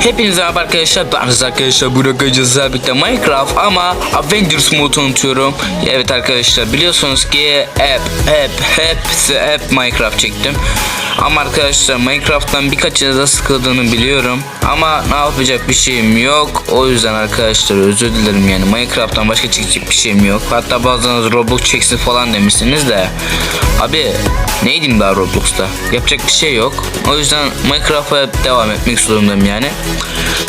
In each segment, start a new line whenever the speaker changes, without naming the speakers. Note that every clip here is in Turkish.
Hepinize merhaba arkadaşlar. Rıza arkadaşlar. Arkadaşlar birlikte Minecraft ama Avengers modu unutuyorum. Evet arkadaşlar biliyorsunuz ki hep hep hep hep Minecraft çektim. Ama arkadaşlar Minecraft'tan birkaçınıza sıkıldığını biliyorum. Ama ne yapacak bir şeyim yok. O yüzden arkadaşlar özür dilerim yani Minecraft'tan başka çekecek bir şeyim yok. Hatta bazılarınız Roblox çeksin falan demişsiniz de. Abi neydim daha Roblox'ta? Yapacak bir şey yok. O yüzden Minecraft'a devam etmek zorundayım yani.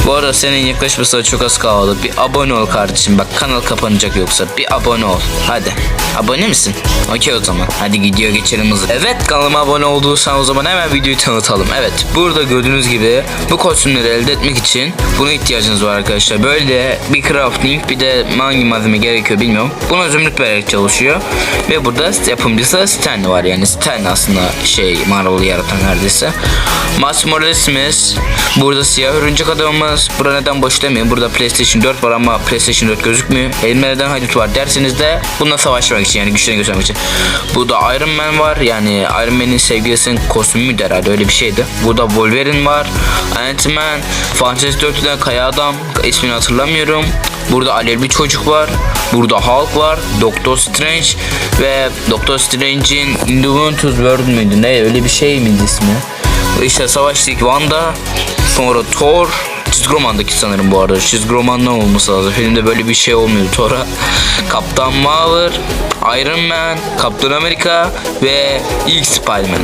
Bu arada senin yaklaşmasına çok az kaldı. Bir abone ol kardeşim. Bak kanal kapanacak yoksa. Bir abone ol. Hadi. Abone misin? Okey o zaman. Hadi gidiyor geçelim hızlı. Evet kanalıma abone olduysan o zaman hemen videoyu tanıtalım. Evet burada gördüğünüz gibi bu kostümleri elde etmek için buna ihtiyacınız var arkadaşlar. Böyle bir crafting bir de hangi malzeme gerekiyor bilmiyorum. Buna zümrüt vererek çalışıyor. Ve burada yapımcısı Stan var yani Stan aslında şey Marvel'ı yaratan neredeyse. Miles Morales'imiz burada siyah örümcek adamımız. Burada neden boş demeyin. Burada PlayStation 4 var ama PlayStation 4 gözükmüyor. Elimde neden haydut var derseniz de bununla savaşmak için yani güçlerini göstermek için. Burada Iron Man var. Yani Iron Man'in sevgilisinin kostümü müydü herhalde öyle bir şeydi. Burada Wolverine var. Ant-Man. Fantasy 4'ten Kaya Adam. ismini hatırlamıyorum. Burada alevli çocuk var. Burada Hulk var. Doctor Strange ve Doctor Strange'in Indominus World müydü? Ne öyle bir şey miydi ismi? İşte Savaştık Wanda. Sonra Thor. Çizgi romandaki sanırım bu arada. Çizgi romandan olması lazım. Filmde böyle bir şey olmuyordu Thor'a. Kaptan Marvel, Iron Man, Kaptan Amerika ve ilk Spider-Man.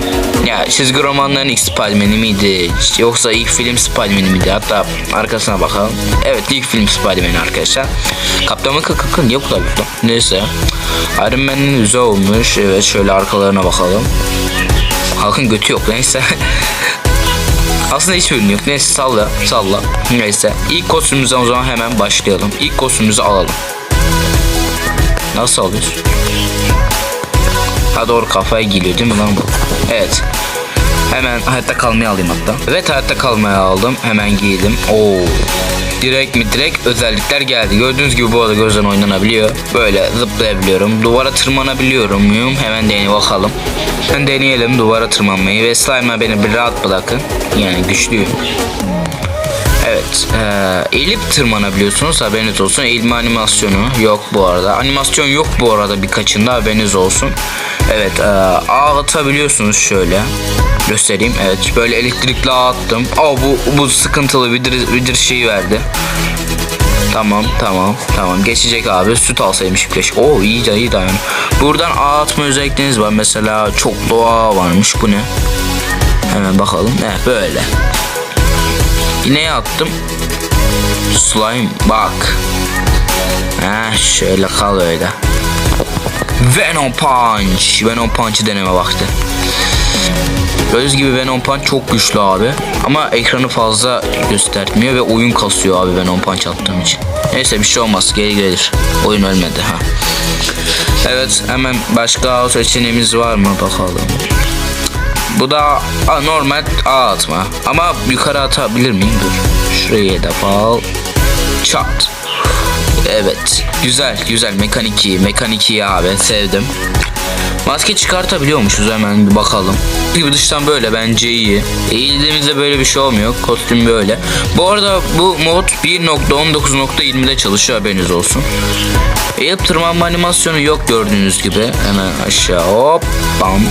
Ya çizgi romanların ilk Spider-Man'i miydi? Yoksa ilk film Spider-Man'i miydi? Hatta arkasına bakalım. Evet ilk film Spider-Man arkadaşlar. Kaptan Amerika kanka niye bu kadar? Neyse. Iron Man'in yüzü olmuş. Evet şöyle arkalarına bakalım. Halkın götü yok neyse. Aslında hiç ürün yok. Neyse salla salla. Neyse. İlk kostümümüze o zaman hemen başlayalım. İlk kostümümüzü alalım. Nasıl alıyoruz? Ha doğru kafaya geliyor değil mi lan bu? Evet. Hemen hayatta kalmayı alayım hatta. Evet hayatta kalmayı aldım. Hemen giydim. Oo. Direkt mi direkt özellikler geldi. Gördüğünüz gibi bu arada gözden oynanabiliyor. Böyle zıplayabiliyorum. Duvara tırmanabiliyorum muyum? Hemen deneyelim bakalım. Hemen deneyelim duvara tırmanmayı ve slime'a beni bir rahat bırakın. Yani güçlüyüm. Evet. eee, eğilip tırmanabiliyorsunuz haberiniz olsun. Eğilme animasyonu yok bu arada. Animasyon yok bu arada birkaçında haberiniz olsun. Evet. eee, ağ atabiliyorsunuz şöyle. Göstereyim. Evet. Böyle elektrikli ağ attım. Aa bu, bu sıkıntılı vidir, vidir şeyi verdi. Tamam tamam tamam geçecek abi süt alsaymış keşke. Oo iyi de iyi dayan. Buradan ağ atma özellikleriniz var. Mesela çok doğa varmış bu ne? Hemen bakalım. Ne böyle. İneğe attım. Slime bak. Ha şöyle kal öyle. Venom Punch. Venom Punch'ı deneme vakti. Gördüğünüz gibi Venom Punch çok güçlü abi. Ama ekranı fazla göstermiyor ve oyun kasıyor abi Venom Punch attığım için. Neyse bir şey olmaz geri gelir. Oyun ölmedi ha. Evet hemen başka seçeneğimiz var mı bakalım. Bu da a, normal ağ atma. Ama yukarı atabilir miyim? Dur. Şuraya da al. Çat. Evet. Güzel güzel. Mekanik iyi. Mekanik iyi abi. Sevdim. Maske çıkartabiliyormuşuz hemen bir bakalım. Bir dıştan böyle bence iyi. Eğildiğimizde böyle bir şey olmuyor. Kostüm böyle. Bu arada bu mod 1.19.20'de çalışıyor haberiniz olsun. Eğilip tırmanma animasyonu yok gördüğünüz gibi. Hemen aşağı hop bam.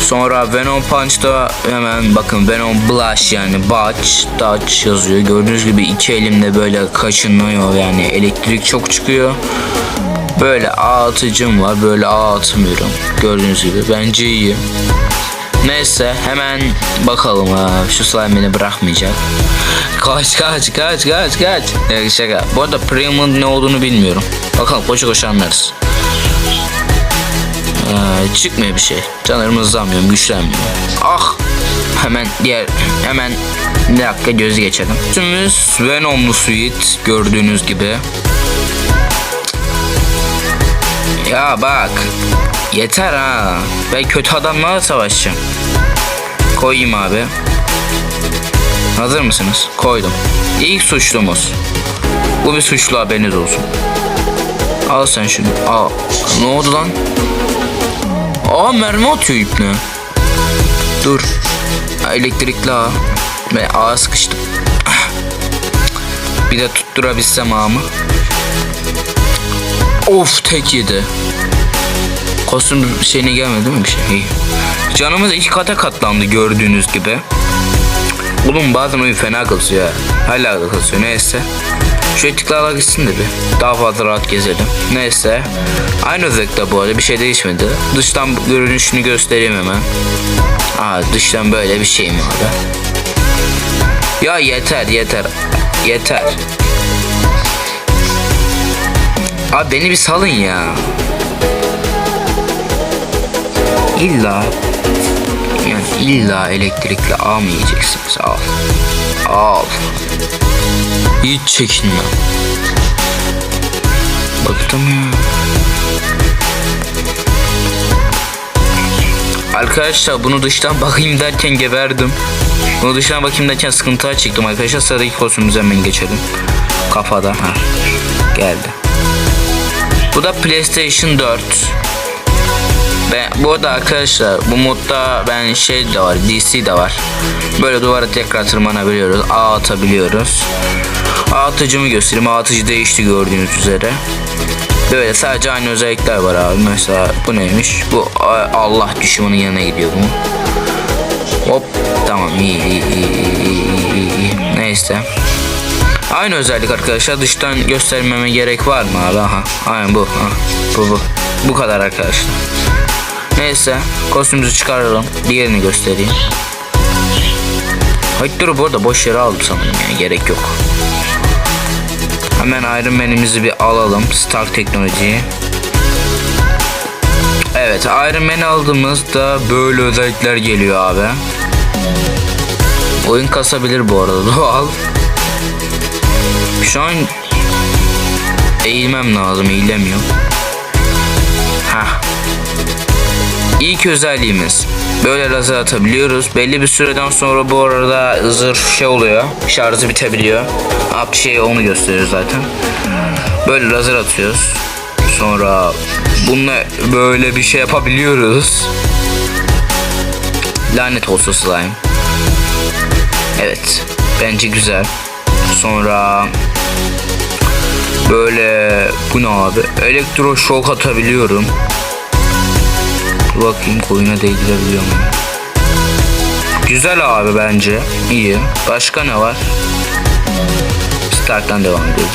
Sonra Venom Punch'ta hemen bakın Venom Blush yani Batch, Touch yazıyor. Gördüğünüz gibi iki elimde böyle kaşınıyor yani elektrik çok çıkıyor. Böyle ağ atıcım var böyle ağ atmıyorum. Gördüğünüz gibi bence iyi. Neyse hemen bakalım ha şu slime beni bırakmayacak. Kaç kaç kaç kaç kaç. Evet, şaka. Bu arada Premium ne olduğunu bilmiyorum. Bakalım koşu koşu anlarız. Ee, çıkmıyor bir şey. Sanırım hızlanmıyorum, güçlenmiyorum. Ah! Hemen diğer hemen bir dakika gözü geçelim. Tümümüz Venom'lu suit gördüğünüz gibi. Ya bak. Yeter ha. Ben kötü adamlarla savaşacağım. Koyayım abi. Hazır mısınız? Koydum. İlk suçlumuz. Bu bir suçlu haberiniz olsun. Al sen şunu. Al. Ne oldu lan? Aa mermi atıyor ipne. Dur. Elektrikli ağ. Ve ağa sıkıştım. Bir de tutturabilsem ağamı. Of tek yedi. Kostüm şeyine gelmedi değil mi bir şey? Canımız iki kata katlandı gördüğünüz gibi. Oğlum bazen oyun fena kasıyor ya. Hala da kasıyor neyse. Şöyle tıklarla gitsin de bir. Daha fazla rahat gezelim. Neyse. Aynı özellikle bu arada bir şey değişmedi. Dıştan görünüşünü göstereyim hemen. Aa dıştan böyle bir şey mi abi? Ya yeter yeter. Yeter. Abi beni bir salın ya. İlla yani illa elektrikli yiyeceksiniz? Al. Al. Hiç çekinme. Bıktım ya. Arkadaşlar bunu dıştan bakayım derken geberdim. Bunu dıştan bakayım derken sıkıntıya çıktım arkadaşlar. Sıradaki kostümümüze hemen geçelim. Kafada. Ha. Geldi. Bu da PlayStation 4. Ben, bu arada arkadaşlar bu modda ben şey de var DC de var. Böyle duvara tekrar tırmanabiliyoruz. Ağ atabiliyoruz. Ağ atıcımı göstereyim. Ağ atıcı değişti gördüğünüz üzere. Böyle sadece aynı özellikler var abi. Mesela bu neymiş? Bu a- Allah düşmanın yanına gidiyor bu. Hop tamam iyi iyi iyi iyi iyi, iyi. Neyse. Aynı özellik arkadaşlar. Dıştan göstermeme gerek var mı abi? Aha. Aynen bu. Ha. Bu bu. Bu kadar arkadaşlar. Neyse. Kostümümüzü çıkaralım. Diğerini göstereyim. Hector'u bu arada boş yere aldım sanırım yani. Gerek yok. Hemen Iron Man'imizi bir alalım. Stark teknolojiyi. Evet Iron Man aldığımızda böyle özellikler geliyor abi. Oyun kasabilir bu arada doğal. Şu an eğilmem lazım eğilemiyorum. Hah. İlk özelliğimiz böyle lazer atabiliyoruz. Belli bir süreden sonra bu arada zırh şey oluyor. Şarjı bitebiliyor. Up şey onu gösteriyor zaten. Böyle lazer atıyoruz. Sonra bununla böyle bir şey yapabiliyoruz. Lanet olsun slime. Evet. Bence güzel. Sonra böyle bu ne abi? Elektroşok atabiliyorum. Dur bakayım koyuna değdirebiliyor muyum? Güzel abi bence. İyi. Başka ne var? Starttan devam ediyoruz.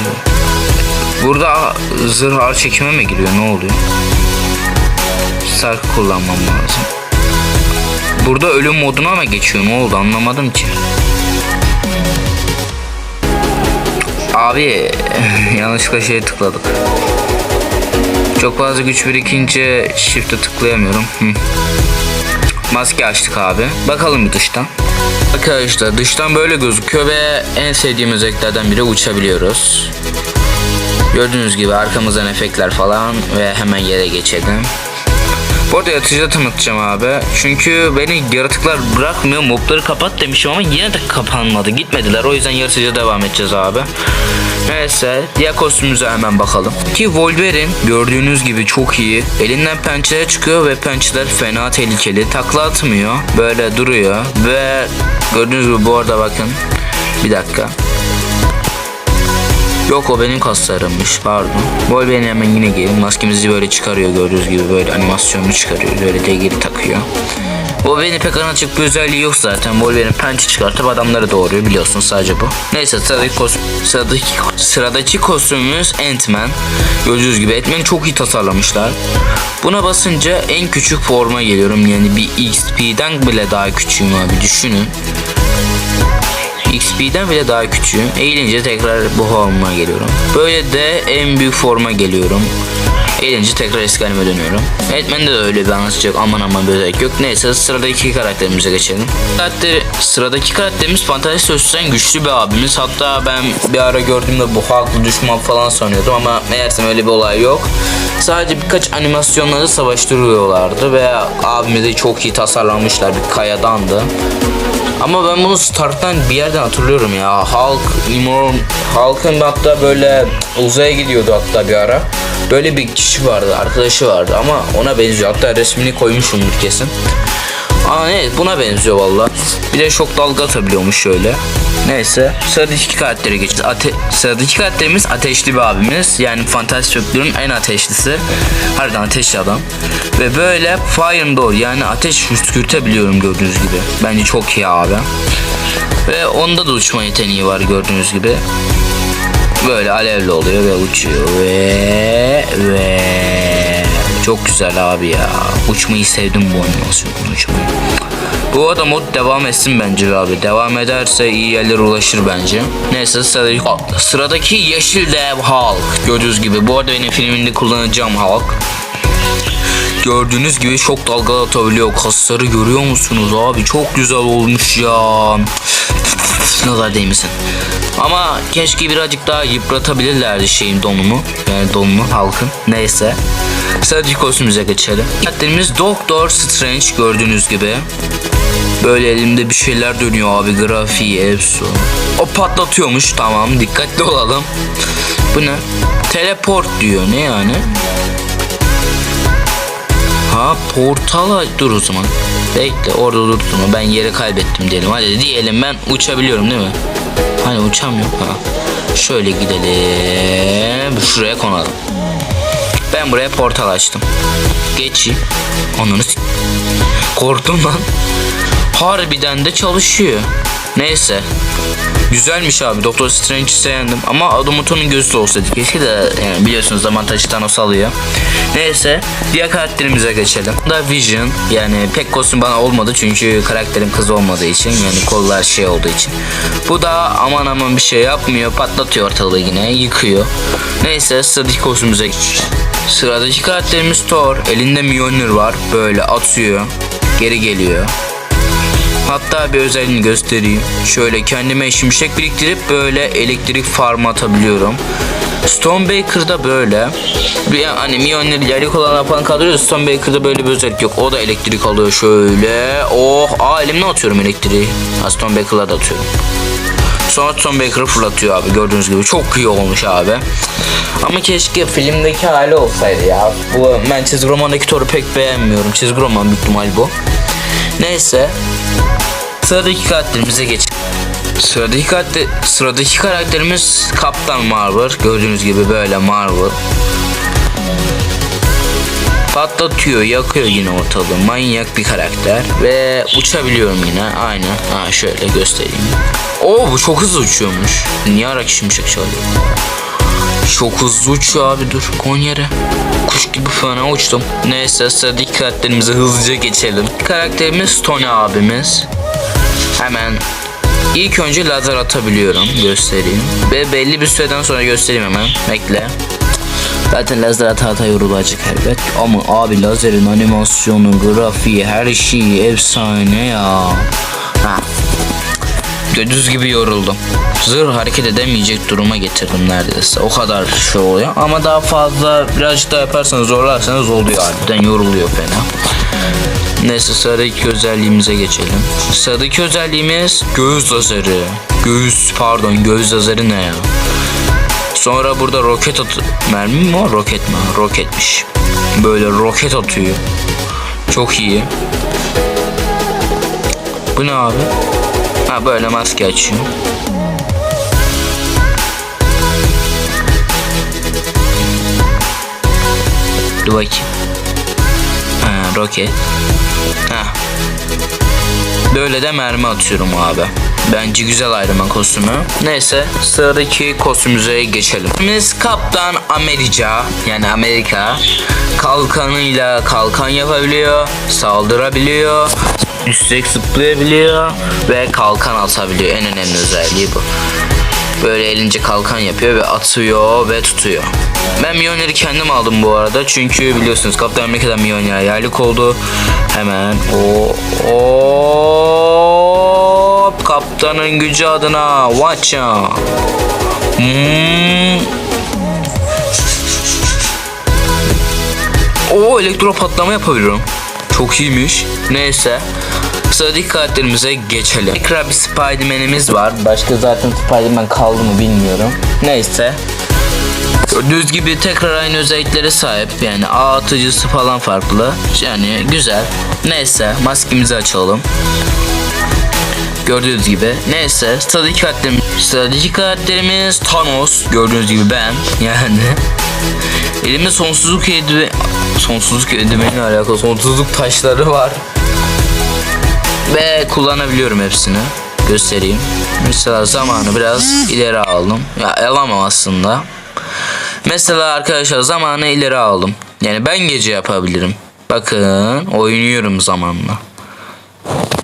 Burada zırh ağır çekime mi giriyor? Ne oluyor? Stark kullanmam lazım. Burada ölüm moduna mı geçiyor? Ne oldu? Anlamadım ki. Abi yanlışlıkla şeye tıkladık. Çok fazla güç birikince shift'e tıklayamıyorum. Maske açtık abi. Bakalım bir dıştan. Arkadaşlar dıştan böyle gözüküyor ve en sevdiğim özelliklerden biri uçabiliyoruz. Gördüğünüz gibi arkamızdan efektler falan ve hemen yere geçelim. Bu arada yaratıcıda tanıtacağım abi. Çünkü beni yaratıklar bırakmıyor. Mobları kapat demişim ama yine de kapanmadı. Gitmediler. O yüzden yaratıcıya devam edeceğiz abi. Neyse diğer kostümümüze hemen bakalım. Ki Wolverine gördüğünüz gibi çok iyi. Elinden pençeler çıkıyor ve pençeler fena tehlikeli. Takla atmıyor. Böyle duruyor. Ve gördüğünüz gibi bu arada bakın. Bir dakika. Yok o benim kaslarımmış pardon. Wolverine hemen yine gelin. Maskemizi böyle çıkarıyor gördüğünüz gibi böyle animasyonunu çıkarıyor. Böyle de geri takıyor. Wolverine pek açık bir özelliği yok zaten. Wolverine pençe çıkartıp adamları doğuruyor biliyorsun sadece bu. Neyse sıradaki, kostüm, sıradaki, sıradaki kostümümüz Ant-Man. Gördüğünüz gibi Ant-Man'i çok iyi tasarlamışlar. Buna basınca en küçük forma geliyorum. Yani bir XP'den bile daha küçüğüm abi düşünün. XP'den bile daha küçüğüm. Eğilince tekrar bu forma geliyorum. Böyle de en büyük forma geliyorum. Eğilince tekrar eski halime dönüyorum. Etmen'de de öyle bir anlatacak aman aman bir özellik yok. Neyse sıradaki karakterimize geçelim. Karakter, sıradaki karakterimiz Fantastik Sözlüğü'den güçlü bir abimiz. Hatta ben bir ara gördüğümde bu haklı düşman falan sanıyordum ama meğersem öyle bir olay yok. Sadece birkaç animasyonları savaştırıyorlardı ve abimizi çok iyi tasarlamışlar bir kayadandı. Ama ben bunu starttan bir yerden hatırlıyorum ya. Hulk, Immortal, Hulk'ın hatta böyle uzaya gidiyordu hatta bir ara. Böyle bir kişi vardı, arkadaşı vardı ama ona benziyor. Hatta resmini koymuşumdur kesin. Aa ne buna benziyor valla. Bir de şok dalga atabiliyormuş şöyle. Neyse sıradaki karaktere geçeceğiz. Ate sıradaki karakterimiz ateşli bir abimiz. Yani fantastik çocukların en ateşlisi. Harbiden ateşli adam. Ve böyle fire door yani ateş püskürtebiliyorum gördüğünüz gibi. Bence çok iyi abi. Ve onda da uçma yeteneği var gördüğünüz gibi. Böyle alevli oluyor ve uçuyor ve ve çok güzel abi ya. Uçmayı sevdim bu animasyonu uçmayı. Bu arada mod devam etsin bence abi. Devam ederse iyi yerlere ulaşır bence. Neyse sıradaki, sıradaki Yeşil Dev Hulk. Gördüğünüz gibi. Bu arada benim filminde kullanacağım Hulk. Gördüğünüz gibi çok dalga atabiliyor. Kasları görüyor musunuz abi? Çok güzel olmuş ya. Nazar değmesin. Ama keşke birazcık daha yıpratabilirlerdi şeyin donunu. Yani donunu halkın. Neyse. Sıradaki kostümümüze geçelim. Karakterimiz Doktor Strange gördüğünüz gibi. Böyle elimde bir şeyler dönüyor abi grafiği hepsi. O patlatıyormuş tamam dikkatli olalım. Bu ne? Teleport diyor ne yani? Ha portala dur o zaman. Bekle orada dur durma ben yeri kaybettim diyelim. Hadi diyelim ben uçabiliyorum değil mi? Hani uçamıyorum ha. Şöyle gidelim. Şuraya konalım. Ben buraya portal açtım. Geçeyim. Ananı Korktum lan. Harbiden de çalışıyor. Neyse. Güzelmiş abi. Doktor Strange'i beğendim. Ama Adomoto'nun gözü de olsaydı. Keşke de yani biliyorsunuz zaman taşı Thanos alıyor. Neyse. Diğer karakterimize geçelim. Bu Da Vision. Yani pek kostüm bana olmadı. Çünkü karakterim kız olmadığı için. Yani kollar şey olduğu için. Bu da aman aman bir şey yapmıyor. Patlatıyor ortalığı yine. Yıkıyor. Neyse sıradaki kostümümüze geçelim. Sıradaki karakterimiz Thor. Elinde Mjolnir var. Böyle atıyor. Geri geliyor. Hatta bir özelliğini göstereyim. Şöyle kendime şimşek biriktirip böyle elektrik farm atabiliyorum. Stonebaker'da böyle. Bir hani Mjolnir yaylık olan yapan kadroyu Stonebaker'da böyle bir özellik yok. O da elektrik alıyor şöyle. Oh aa elimle atıyorum elektriği. Stonebaker'la da atıyorum. Sonra Stonebaker'ı fırlatıyor abi gördüğünüz gibi. Çok iyi olmuş abi. Ama keşke filmdeki hali olsaydı ya. Bu ben çizgi romandaki Thor'u pek beğenmiyorum. Çizgi roman büyük ihtimal bu. Neyse. Sıradaki karakterimize geçelim. Sıradaki, karakter, sıradaki karakterimiz Kaptan Marvel. Gördüğünüz gibi böyle Marvel. Patlatıyor, yakıyor yine ortalığı. Manyak bir karakter. Ve uçabiliyorum yine. Aynen. Ha şöyle göstereyim. Oo bu çok hızlı uçuyormuş. Niye ara şimşek çalıyor? Çok hızlı uçuyor abi dur. Kon yere. Kuş gibi fena uçtum. Neyse sıradaki karakterimize hızlıca geçelim. Karakterimiz Tony abimiz. Hemen ilk önce lazer atabiliyorum. Göstereyim. Ve belli bir süreden sonra göstereyim hemen. Bekle. Zaten lazer ata ata yorulacak elbet. Ama abi lazerin animasyonu, grafiği, her şeyi efsane ya. Ha. Gördüğünüz gibi yoruldum. Zırh hareket edemeyecek duruma getirdim neredeyse. O kadar şey oluyor. Ama daha fazla birazcık daha yaparsanız zorlarsanız oluyor harbiden yoruluyor fena. Neyse sıradaki özelliğimize geçelim. Sıradaki özelliğimiz göğüs lazeri. Göğüs pardon göğüs lazeri ne ya? Sonra burada roket at mermi mi o roket mi? Roketmiş. Böyle roket atıyor. Çok iyi. Bu ne abi? Ha böyle maske açıyor. Dur bakayım. Ha roket. Ha. Böyle de mermi atıyorum abi. Bence güzel Man kostümü. Neyse sıradaki kostümümüze geçelim. Biz Kaptan Amerika yani Amerika kalkanıyla kalkan yapabiliyor, saldırabiliyor, üstelik zıplayabiliyor ve kalkan atabiliyor. En önemli özelliği bu. Böyle elince kalkan yapıyor ve atıyor ve tutuyor. Ben Mjolnir'i kendim aldım bu arada. Çünkü biliyorsunuz Kaptan Amerika'dan Mjolnir ayarlık oldu. Hemen o o kaptanın gücü adına watch out. Hmm. O elektro patlama yapabiliyorum. Çok iyiymiş. Neyse. Sıradaki karakterimize geçelim. Tekrar bir Spider-Man'imiz var. Başka zaten Spider-Man kaldı mı bilmiyorum. Neyse. Gördüğünüz gibi tekrar aynı özelliklere sahip. Yani ağ atıcısı falan farklı. Yani güzel. Neyse maskemizi açalım. Gördüğünüz gibi. Neyse sıradaki karakterimiz, sıradaki karakterimiz Thanos. Gördüğünüz gibi ben. Yani. Elimde sonsuzluk eldiveni, sonsuzluk eldiveniyle alakalı sonsuzluk taşları var. Ve kullanabiliyorum hepsini. Göstereyim. Mesela zamanı biraz ileri aldım. Ya alamam aslında. Mesela arkadaşlar zamanı ileri aldım. Yani ben gece yapabilirim. Bakın oynuyorum zamanla.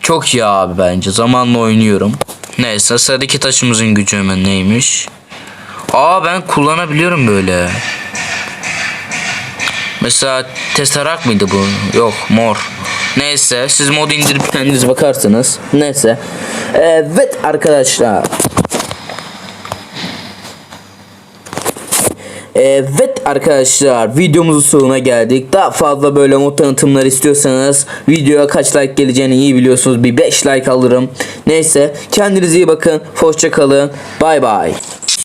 Çok iyi abi bence. Zamanla oynuyorum. Neyse sıradaki taşımızın gücü hemen neymiş? Aa ben kullanabiliyorum böyle. Mesela Tesseract mıydı bu? Yok mor. Neyse siz modu indirip kendiniz bakarsınız. Neyse. Evet arkadaşlar. Evet arkadaşlar videomuzun sonuna geldik. Daha fazla böyle mod tanıtımlar istiyorsanız videoya kaç like geleceğini iyi biliyorsunuz. Bir 5 like alırım. Neyse kendinize iyi bakın. Hoşça kalın. Bay bay.